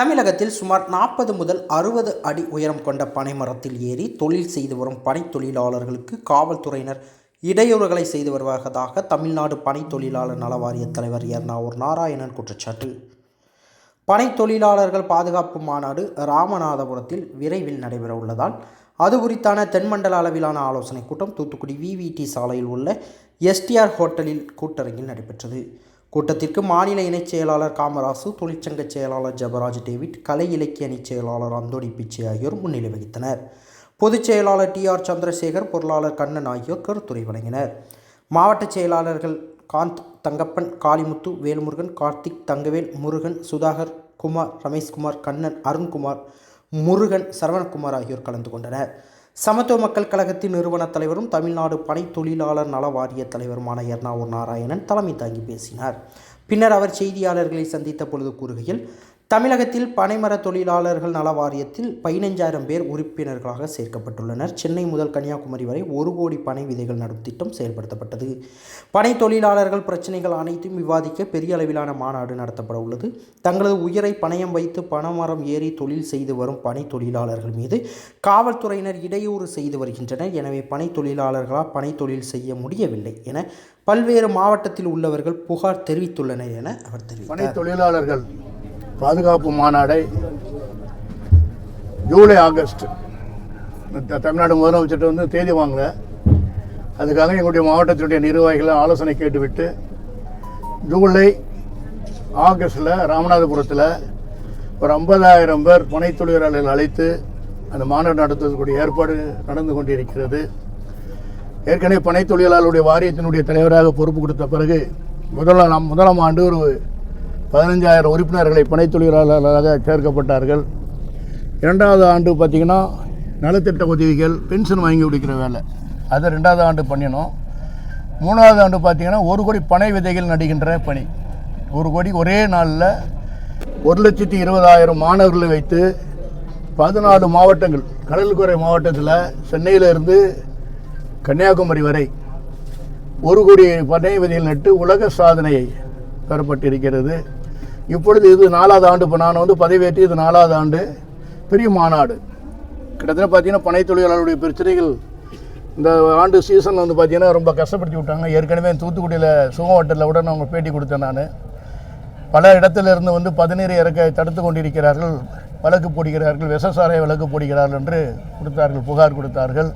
தமிழகத்தில் சுமார் நாற்பது முதல் அறுபது அடி உயரம் கொண்ட பனைமரத்தில் ஏறி தொழில் செய்து வரும் பனை தொழிலாளர்களுக்கு காவல்துறையினர் இடையூறுகளை செய்து வருவதாக தமிழ்நாடு பனை தொழிலாளர் நல வாரிய தலைவர் எர்ணாவூர் நாராயணன் குற்றச்சாட்டு. பனை தொழிலாளர்கள் பாதுகாப்பு மாநாடு ராமநாதபுரத்தில் விரைவில் நடைபெற உள்ளதால் அது குறித்தான தென்மண்டல அளவிலான ஆலோசனைக் கூட்டம் தூத்துக்குடி விவிடி சாலையில் உள்ள எஸ்டிஆர் ஹோட்டலில் கூட்டரங்கில் நடைபெற்றது. கூட்டத்திற்கு மாநில இணைச் செயலாளர் காமராசு தொழிற்சங்க செயலாளர் ஜபராஜ் டேவிட் கலை இலக்கிய அணிச் செயலாளர் அந்தோணி பிச்சை ஆகியோர் முன்னிலை வகித்தனர். பொதுச் செயலாளர் டி ஆர் சந்திரசேகர் பொருளாளர் கண்ணன் ஆகியோர் கருத்துரை வழங்கினர். மாவட்ட செயலாளர்கள் காந்த் தங்கப்பன் காளிமுத்து வேல்முருகன் கார்த்திக் தங்கவேல் முருகன் சுதாகர் குமார் ரமேஷ்குமார் கண்ணன் அருண்குமார் முருகன் சரவணகுமார் ஆகியோர் கலந்து கொண்டனர். சமத்துவ மக்கள் கழகத்தின் நிறுவன தலைவரும் தமிழ்நாடு பனை தொழிலாளர் நல வாரிய தலைவருமான எர்ணாவூர் நாராயணன் தலைமை தாங்கி பேசினார். பின்னர் அவர் செய்தியாளர்களை சந்தித்த பொழுது கூறுகையில் தமிழகத்தில் பனைமர தொழிலாளர்கள் நல வாரியத்தில் பதினைஞ்சாயிரம் பேர் உறுப்பினர்களாக சேர்க்கப்பட்டுள்ளனர். சென்னை முதல் கன்னியாகுமரி வரை ஒரு கோடி பனை விதைகள் நடும் திட்டம் செயல்படுத்தப்பட்டது. பனை தொழிலாளர்கள் பிரச்சனைகள் அனைத்தும் விவாதிக்க பெரிய அளவிலான மாநாடு நடத்தப்பட உள்ளது. தங்களது உயிரை பணயம் வைத்து பனைமரம் ஏறி தொழில் செய்து வரும் பனை தொழிலாளர்கள் மீது காவல்துறையினர் இடையூறு செய்து வருகின்றனர். எனவே பனை தொழிலாளர்களால் பனை தொழில் செய்ய முடியவில்லை என பல்வேறு மாவட்டத்தில் உள்ளவர்கள் புகார் தெரிவித்துள்ளனர் என அவர் பனை தொழிலாளர்கள் பாதுகாப்பு மாநாடை ஜூலை ஆகஸ்ட். த- தமிழ்நாடு முதலமைச்சர்கிட்ட வந்து தேதி வாங்கல. அதுக்காக எங்களுடைய மாவட்டத்தினுடைய நிர்வாகிகளை ஆலோசனை கேட்டுவிட்டு ஜூலை ஆகஸ்டில் ராமநாதபுரத்தில் ஒரு ஐம்பதாயிரம் பேர் பனை தொழிலாளர்கள் அழைத்து அந்த மாநாடு நடத்துவதற்குரிய ஏற்பாடு நடந்து கொண்டிருக்கிறது. ஏற்கனவே பனை தொழிலாளருடைய வாரியத்தினுடைய தலைவராக பொறுப்பு கொடுத்த பிறகு முதலாம் முதலாம் ஆண்டு ஒரு பதினஞ்சாயிரம் உறுப்பினர்களை பனை தொழிலாளர்களாக சேர்க்கப்பட்டார்கள். இரண்டாவது ஆண்டு பார்த்திங்கன்னா நலத்திட்ட உதவிகள் பென்ஷன் வாங்கி கொடுக்கிற வேலை. அதை ரெண்டாவது ஆண்டு பண்ணினோம். மூணாவது ஆண்டு பார்த்திங்கன்னா ஒரு கோடி பனை விதைகள் நடுகின்ற பணி. ஒரு கோடி ஒரே நாளில் ஒரு லட்சத்தி இருபதாயிரம் மாணவர்களை வைத்து பதினாலு மாவட்டங்கள் கடலுக்குறை மாவட்டத்தில் சென்னையிலிருந்து கன்னியாகுமரி வரை ஒரு கோடி பனை விதைகள் நட்டு உலக சாதனையை பெறப்பட்டிருக்கிறது. இப்பொழுது இது நாலாவது ஆண்டு. இப்போ நான் வந்து பதவியேற்று இது நாலாவது ஆண்டு. பெரிய மாநாடு. கிட்டத்தட்ட பார்த்தீங்கன்னா பனை தொழிலாளருடைய பிரச்சனைகள் இந்த ஆண்டு சீசன் வந்து பார்த்தீங்கன்னா ரொம்ப கஷ்டப்படுத்தி விட்டாங்க. ஏற்கனவே தூத்துக்குடியில் சுகவட்டத்தில் கூட நான் பேட்டி கொடுத்தேன் நான். பல இடத்திலிருந்து வந்து பதநீர் இறக்க தடுத்து கொண்டிருக்கிறார்கள். வழக்கு போடுகிறார்கள். விஷசாரை வழக்கு போடுகிறார்கள் என்று கொடுத்தார்கள் புகார் கொடுத்தார்கள்.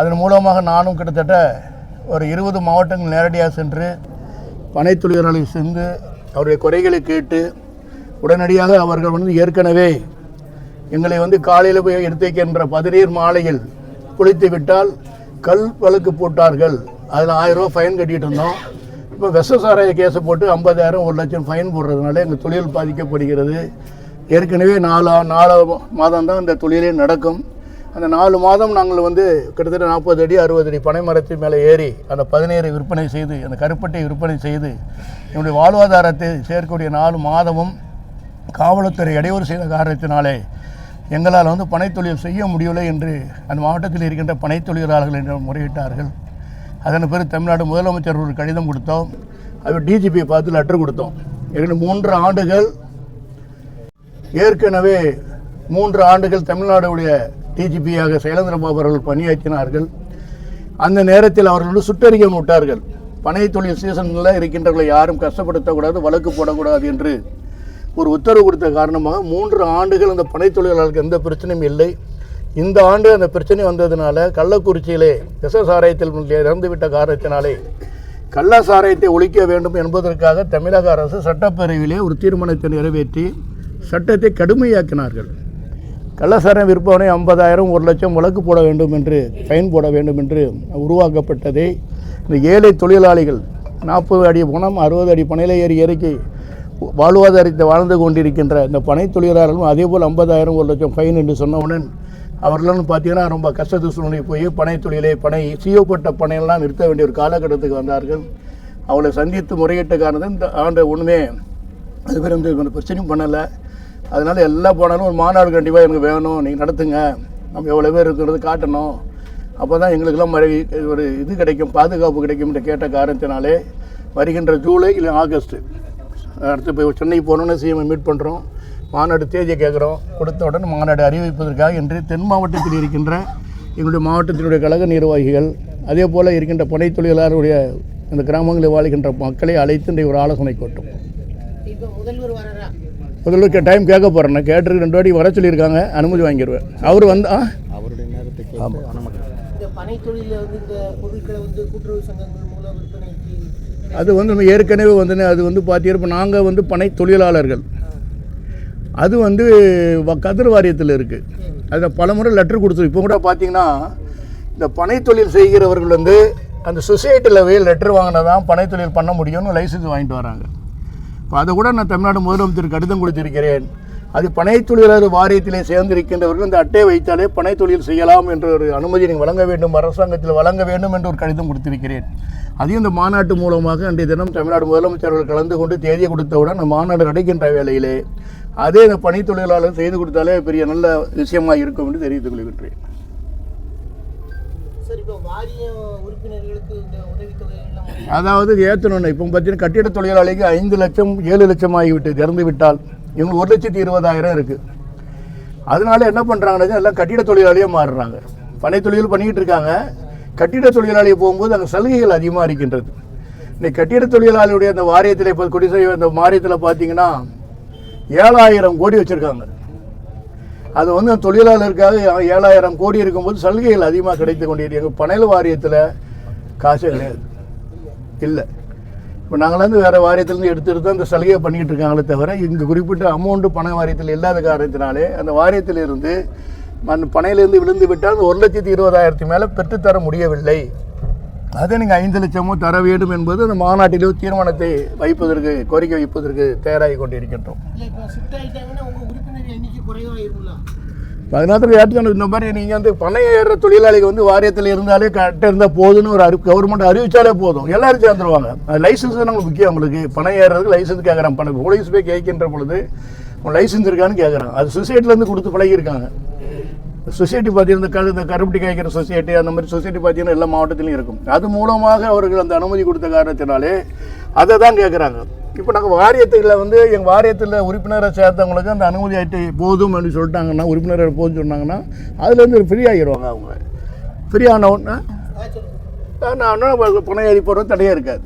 அதன் மூலமாக நானும் கிட்டத்தட்ட ஒரு இருபது மாவட்டங்கள் நேரடியாக சென்று பனை தொழிலாளர்களை சென்று அவருடைய குறைகளை கேட்டு உடனடியாக அவர்கள் வந்து ஏற்கனவே எங்களை வந்து காலையில் போய் எடுத்துக்கின்ற பதினீர் மாலையில் குளித்து விட்டால் கல் வழக்கு போட்டார்கள். அதில் ஆயிரம் ரூபா ஃபைன் கட்டிட்டு இருந்தோம். இப்போ விஷ சாராய கேஸை போட்டு ஐம்பதாயிரம் ஒரு லட்சம் ஃபைன் போடுறதுனால எங்கள் தொழில் பாதிக்கப்படுகிறது. ஏற்கனவே நாலா நாலு மாதம் தான் இந்த தொழிலே நடக்கும். அந்த நாலு மாதம் நாங்கள் வந்து கிட்டத்தட்ட நாற்பது அடி அறுபது அடி பனை மரத்தின் மேலே ஏறி அந்த பதினேரை விற்பனை செய்து அந்த கருப்பட்டை விற்பனை செய்து என்னுடைய வாழ்வாதாரத்தை சேர்க்கக்கூடிய நாலு மாதமும் காவல்துறை இடையூறு செய்த காரணத்தினாலே எங்களால் வந்து பனைத்தொழில் செய்ய முடியவில்லை என்று அந்த மாவட்டத்தில் இருக்கின்ற பனைத்தொழிலாளர்கள் என்று முறையிட்டார்கள். அதன் பிறகு தமிழ்நாடு முதலமைச்சர் ஒரு கடிதம் கொடுத்தோம். அது டிஜிபியை பார்த்து லெட்டர் கொடுத்தோம். ஏற்கனவே மூன்று ஆண்டுகள் ஏற்கனவே மூன்று ஆண்டுகள் தமிழ்நாடுடைய டிஜிபியாக சைலேந்திரபாபு அவர்கள் பணியாற்றினார்கள். அந்த நேரத்தில் அவர்கள் சுட்டறிக்கை விட்டார்கள் பனை தொழில் சீசனில் இருக்கின்றவர்களை யாரும் கஷ்டப்படுத்தக்கூடாது வழக்கு போடக்கூடாது என்று ஒரு உத்தரவு கொடுத்த காரணமாக மூன்று ஆண்டுகள் அந்த பனை தொழிலாளர்களுக்கு எந்த பிரச்சனையும் இல்லை. இந்த ஆண்டு அந்த பிரச்சனை வந்ததுனால கள்ளக்குறிச்சியிலே விஷ சாராயத்தில் இறந்துவிட்ட காரணத்தினாலே கள்ள சாராயத்தை ஒழிக்க வேண்டும் என்பதற்காக தமிழக அரசு சட்டப்பேரவையிலே ஒரு தீர்மானத்தை நிறைவேற்றி சட்டத்தை கடுமையாக்கினார்கள். கள்ளசாரம் விற்பவனை ஐம்பதாயிரம் ஒரு லட்சம் வழக்கு போட வேண்டும் என்று ஃபைன் போட வேண்டும் என்று உருவாக்கப்பட்டதை. இந்த ஏழை தொழிலாளிகள் நாற்பது அடி பணம் அறுபது அடி பனையில ஏறி இறக்கி வாழ்வாதாரத்தை வாழ்ந்து கொண்டிருக்கின்ற இந்த பனை தொழிலாளர்களும் அதே போல் ஐம்பதாயிரம் ஒரு லட்சம் ஃபைன் என்று சொன்னவுடன் அவர்களும் பார்த்தீங்கன்னா ரொம்ப கஷ்டத்து சூழ்நிலை போய் பனை தொழிலை பனை சீவப்பட்ட பனையெல்லாம் நிறுத்த வேண்டிய ஒரு காலகட்டத்துக்கு வந்தார்கள். அவளை சந்தித்து முறையிட்ட காரணம் இந்த ஆண்டு ஒன்றுமே அது பேர் வந்து பிரச்சனையும் பண்ணலை. அதனால் எல்லா போனாலும் ஒரு மாநாடு கண்டிப்பாக எனக்கு வேணும். நீங்கள் நடத்துங்க. நம்ம எவ்வளோ பேர் இருக்கிறது காட்டணும். அப்போ தான் எங்களுக்கெல்லாம் மழை ஒரு இது கிடைக்கும் பாதுகாப்பு கிடைக்கும் என்று கேட்ட காரணத்தினாலே வருகின்ற ஜூலை இல்லை ஆகஸ்ட்டு அடுத்து இப்போ சென்னை போகணுன்னு சிஎம் மீட் பண்ணுறோம் மாநாடு தேதியை கேட்குறோம் கொடுத்த உடனே மாநாடு அறிவிப்பதற்காக இன்று தென் மாவட்டத்தில் இருக்கின்ற எங்களுடைய மாவட்டத்தினுடைய கழக நிர்வாகிகள் அதே போல் இருக்கின்ற பனை தொழிலாளருடைய அந்த கிராமங்களில் வாழ்கின்ற மக்களை அழைத்து இன்றைய ஒரு ஆலோசனை கூட்டம். இப்போ முதல்வர் முதல்ல டைம் கேட்க போகிறேன் நான் கேட்டு ரெண்டு வாட்டி வர சொல்லியிருக்காங்க அனுமதி வாங்கிடுவேன் அவர் வந்து ஆ? இந்த பனை தொழிலில் வந்து இந்த பொருட்களை வந்து கூட்டுறவு சங்கங்கள் மூலம் விற்பனைக்கு அது வந்து நம்ம ஏற்கனவே வந்து அது வந்து பார்த்தீங்கன்னா இப்போ நாங்கள் வந்து பனை தொழிலாளர்கள். அது வந்து வ- கதிர் வாரியத்தில் இருக்குது அதில் பல முறை லெட்டர் கொடுத்துரு இப்போ கூட பார்த்தீங்கன்னா இந்த பனை தொழில் செய்கிறவர்கள் வந்து அந்த சொசைட்டியில் போய் லெட்டர் வாங்கினா தான் பனை தொழில் பண்ண முடியும்னு லைசன்ஸ் வாங்கிட்டு வராங்க. இப்போ அதை கூட நான் தமிழ்நாடு முதலமைச்சர் கடிதம் கொடுத்திருக்கிறேன். அது பனைத்தொழிலாளர் வாரியத்திலே சேர்ந்திருக்கின்றவர்கள் இந்த அட்டையை வைத்தாலே பனைத்தொழில் செய்யலாம் என்ற ஒரு அனுமதி நீங்கள் வழங்க வேண்டும் அரசாங்கத்தில் வழங்க வேண்டும் என்று ஒரு கடிதம் கொடுத்திருக்கிறேன். அதையும் இந்த மாநாட்டு மூலமாக அன்றைய தினம் தமிழ்நாடு முதலமைச்சர்கள் கலந்து கொண்டு தேதியை கொடுத்தவுடன் அந்த மாநாடு நடக்கின்ற வேளையிலே அதே இந்த பனைத்தொழிலாளர் செய்து கொடுத்தாலே பெரிய நல்ல விஷயமாக இருக்கும் என்று தெரிவித்துக் கொள்கின்றேன். அதாவது ஏற்றணும் இப்போ பார்த்தீங்கன்னா கட்டிட தொழிலாளிக்கு ஐந்து லட்சம் ஏழு லட்சம் ஆகிவிட்டு இறந்து விட்டால். இவங்க ஒரு லட்சத்தி இருபதாயிரம் இருக்குது அதனால என்ன பண்ணுறாங்கன்னா எல்லாம் கட்டிட தொழிலாளியாக மாறுறாங்க. பனை தொழில் பண்ணிக்கிட்டு இருக்காங்க. கட்டிட தொழிலாளியை போகும்போது அங்கே சலுகைகள் அதிகமாக இருக்கின்றது. இன்னைக்கு கட்டிட தொழிலாளியுடைய அந்த வாரியத்தில் இப்போ குடிசை அந்த வாரியத்தில் பார்த்தீங்கன்னா ஏழாயிரம் கோடி வச்சுருக்காங்க. அது வந்து அந்த தொழிலாளருக்காக ஏழாயிரம் கோடி இருக்கும்போது சலுகைகள் அதிகமாக கிடைத்து கொண்டிருக்கு எங்கள் பனையில் வாரியத்தில் காசே கிடையாது. இல்லை. இப்போ நாங்களாந்து வேறு வாரியத்துலேருந்து எடுத்து எடுத்து அந்த சலுகையை பண்ணிக்கிட்டு இருக்காங்களே தவிர இங்கே குறிப்பிட்ட அமௌண்ட்டு பண வாரியத்தில் இல்லாத காரணத்தினாலே அந்த வாரியத்திலிருந்து மண் பனையிலேருந்து விழுந்து விட்டால் ஒரு லட்சத்தி இருபதாயிரத்து மேலே பெற்றுத்தர முடியவில்லை. அதை நீங்கள் ஐந்து லட்சமும் தர வேண்டும் என்பது அந்த மாநாட்டிலோ தீர்மானத்தை வைப்பதற்கு கோரிக்கை வைப்பதற்கு தயாராகி கொண்டிருக்கின்றோம். இல்லை ஏற்ற இந்த மாதிரி நீங்கள் வந்து பணம் ஏறுற தொழிலாளிகள் வந்து வாரியத்தில் இருந்தாலே கரெக்டாக இருந்தால் போதும்னு ஒரு அறி கவர்மெண்ட் அறிவிச்சாலே போதும். எல்லாரும் சேர்ந்துருவாங்க. அது லைசன்ஸ் தான் நமக்கு முக்கியம் உங்களுக்கு. பணம் ஏறுறதுக்கு லைசன்ஸ் கேட்குறான் பணம் போலீஸ் போய் கேட்கின்ற பொழுது லைசன்ஸ் இருக்கான்னு கேட்குறான் அது சொசைட்டிலேருந்து கொடுத்து பழகியிருக்காங்க. சொசைட்டி பார்த்தீங்கன்னா கரு இந்த கருப்பட்டி காய்க்கிற சொசைட்டி அந்த மாதிரி சொசைட்டி பார்த்தீங்கன்னா எல்லா மாவட்டத்திலையும் இருக்கும். அது மூலமாக அவர்கள் அந்த அனுமதி கொடுத்த காரணத்தினாலே அதை தான் கேட்குறாங்க இப்போ நாங்கள் வாரியத்தில் வந்து எங்கள் வாரியத்தில் உறுப்பினரை சேர்த்தவங்களுக்கு அந்த அனுமதி ஆகிட்டு போதும் அப்படின்னு சொல்லிட்டாங்கன்னா உறுப்பினர் போதும்னு சொன்னாங்கன்னா அதுலேருந்து ஃப்ரீ ஆகிடுவாங்க அவங்க. ஃப்ரீ ஆன உடனே ஆ சொல்லுங்கள் நான் ஏறி போகிறது தடையே இருக்காது.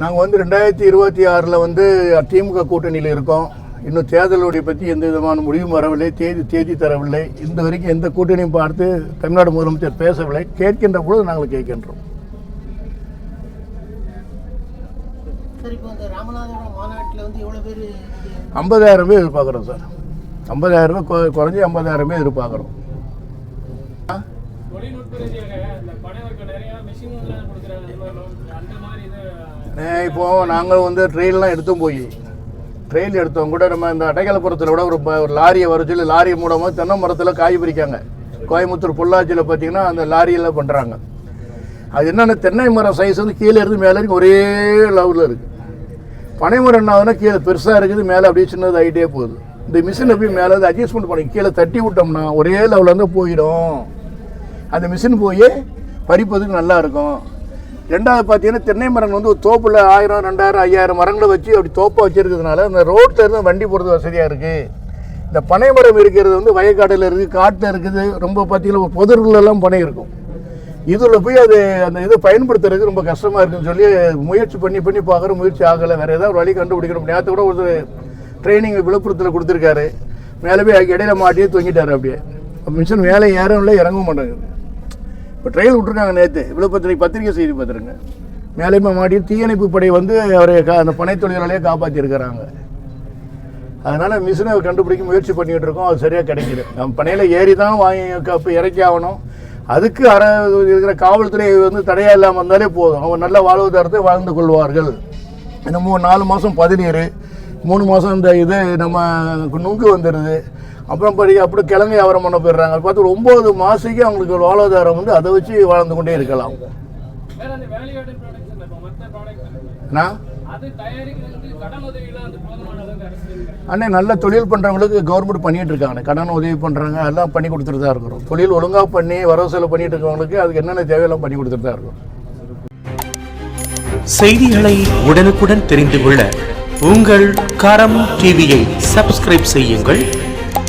நாங்கள் வந்து ரெண்டாயிரத்தி இருபத்தி ஆறில் வந்து திமுக கூட்டணியில் இருக்கோம். இன்னும் தேர்தலுடைய பற்றி எந்த விதமான முடிவும் வரவில்லை தேதி தேதி தரவில்லை. இந்த வரைக்கும் எந்த கூட்டணியும் பார்த்து தமிழ்நாடு முதலமைச்சர் பேசவில்லை. கேட்கின்ற பொழுது நாங்கள் கேட்கின்றோம். ஐம்பதாயிரம் பேர் எதிர்பார்க்குறோம் சார். ஐம்பதாயிரம் ரூபாய் குறை- குறைஞ்சி ஐம்பதாயிரம் பேர் எதிர்பார்க்குறோம். இப்போ நாங்கள் வந்து ட்ரெயின்லாம் எடுத்தோம் போய் ட்ரெயின் எடுத்தவங்க கூட நம்ம இந்த அடைக்கலப்புறத்தில் கூட ஒரு ப- ஒரு லாரியை வர சொல்லி லாரி மூலமாக தென்னை மரத்தில் காய் பறிக்காங்க. கோயம்புத்தூர் பொள்ளாச்சியில் பார்த்தீங்கன்னா அந்த லாரியெல்லாம் பண்ணுறாங்க அது என்னென்ன தென்னை மரம் சைஸ் வந்து கீழே இருந்து மேலே இருக்கு ஒரே லெவலில் இருக்குது பனை மரம் என்ன ஆகுதுன்னா கீழே பெருசாக இருக்குது மேலே அப்படியே சின்னது ஆகிட்டே போகுது. இந்த மிஷினை போய் மேலே வந்து அட்ஜஸ்ட்மெண்ட் பண்ணி கீழே தட்டி விட்டோம்னா ஒரே லெவலில் இருந்து போயிடும். அந்த மிஷின் போய் பறிப்பதுக்கு நல்லா இருக்கும். ரெண்டாவது பார்த்தீங்கன்னா தென்னை மரங்கள் வந்து ஒரு தோப்பில் ஆயிரம் ரெண்டாயிரம் ஐயாயிரம் மரங்களை வச்சு அப்படி தோப்பை வச்சுருக்கிறதுனால அந்த ரோட்டில் இருந்து வண்டி போகிறது வசதியாக இருக்குது இந்த பனை மரம் இருக்கிறது வந்து வயக்காட்டில் இருக்குது காட்டில் இருக்குது. ரொம்ப பார்த்தீங்கன்னா பொதுர்களெல்லாம் பனை இருக்கும். இதில் போய் அது அந்த இதை பயன்படுத்துறதுக்கு ரொம்ப கஷ்டமாக இருக்குன்னு சொல்லி முயற்சி பண்ணி பண்ணி பார்க்குற முயற்சி ஆகலை. வேறு ஏதாவது ஒரு வழி கண்டுபிடிக்கணும். நேற்று கூட ஒரு ட்ரைனிங் விழுப்புரத்தில் கொடுத்துருக்காரு. மேலே போய் இடையில மாட்டியே தூங்கிட்டாரு அப்படியே. மிஷின் மேலே ஏறவும் இல்லை இறங்கவும் மாட்டேங்குது. இப்போ ட்ரெயில் விட்ருக்காங்க நேற்று விழுப்புரத்தில் பத்திரிகை செய்தி பார்த்துருங்க. மேலே போய் மாட்டி தீயணைப்பு படை வந்து அவரை கா அந்த பனை தொழிலாளியை காப்பாற்றிருக்கிறாங்க அதனால் மிஷினை கண்டுபிடிக்க முயற்சி பண்ணிகிட்டு இருக்கோம். அது சரியாக கிடைக்கிது நம்ம பனையில் ஏறி தான் வாங்கி க- இறக்கி ஆகணும். அதுக்கு அற இருக்கிற காவல்துறை வந்து தடையாக இல்லாமல் இருந்தாலே போதும். அவங்க நல்ல வாழ்வாதாரத்தை வாழ்ந்து கொள்வார்கள். இந்த மூணு நாலு மாதம் பதினீர் மூணு மாதம் இந்த இது நம்ம நுங்கு வந்துடுது அப்புறம் படி அப்படி கிழங்கு வியாபாரம் பண்ண போயிடுறாங்க. பார்த்து ஒரு ஒம்பது மாதத்துக்கு அவங்களுக்கு ஒரு வாழ்வாதாரம் வந்து அதை வச்சு வாழ்ந்து கொண்டே இருக்கலாம். அண்ணே நல்ல தொழில் பண்ணுறவங்களுக்கு கவர்மெண்ட் பண்ணிட்டு இருக்காங்க. கடன் உதவி பண்ணுறாங்க எல்லாம் பண்ணி கொடுத்துட்டு தான் இருக்கிறோம். தொழில் ஒழுங்காக பண்ணி வரவு செலவு பண்ணிட்டு இருக்கவங்களுக்கு அதுக்கு என்னென்ன தேவையெல்லாம் பண்ணி கொடுத்துட்டு தான் இருக்கிறோம். செய்திகளை உடனுக்குடன் தெரிந்து கொள்ள உங்கள் கரம் டிவியை சப்ஸ்கிரைப் செய்யுங்கள்.